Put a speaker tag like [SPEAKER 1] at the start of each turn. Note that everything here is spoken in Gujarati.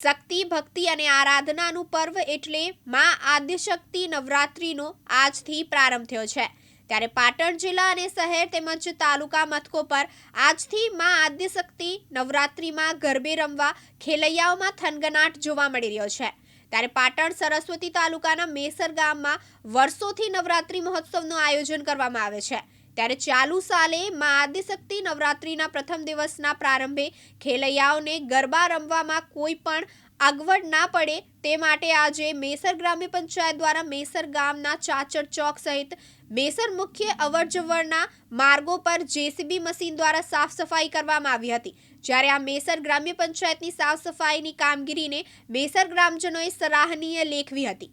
[SPEAKER 1] શક્તિ, ભક્તિ અને આરાધનાનું પર્વ એટલે મા આદ્યશક્તિ નવરાત્રિનો આજથી પ્રારંભ થયો છે. ત્યારે પાટણ જિલ્લા અને શહેર તેમજ તાલુકા મથકો પર આજથી મા આદ્યશક્તિ નવરાત્રિમાં ગરબે રમવા ખેલૈયાઓમાં થનગનાટ જોવા મળી રહ્યો છે. ત્યારે પાટણ સરસ્વતી તાલુકાના મેસર ગામમાં વર્ષોથી નવરાત્રિ મહોત્સવનું આયોજન કરવામાં આવે છે. ત્યારે ચાલુ સાલે મા આદિશક્તિ નવરાત્રિના પ્રથમ દિવસના પ્રારંભે ખેલૈયાઓને ગરબા રમવામાં કોઈ પણ અગવડ ના પડે તે માટે આજે મેસર ગ્રામ્ય પંચાયત દ્વારા મેસર ગામના ચાચર ચોક સહિત મેસર મુખ્ય અવરજવરના માર્ગો પર જેસીબી મશીન દ્વારા સાફ સફાઈ કરવામાં આવી હતી. જ્યારે આ મેસર ગ્રામ્ય પંચાયતની સાફ સફાઈની કામગીરીને મેસર ગ્રામજનોએ સરાહનીય લેખવી હતી.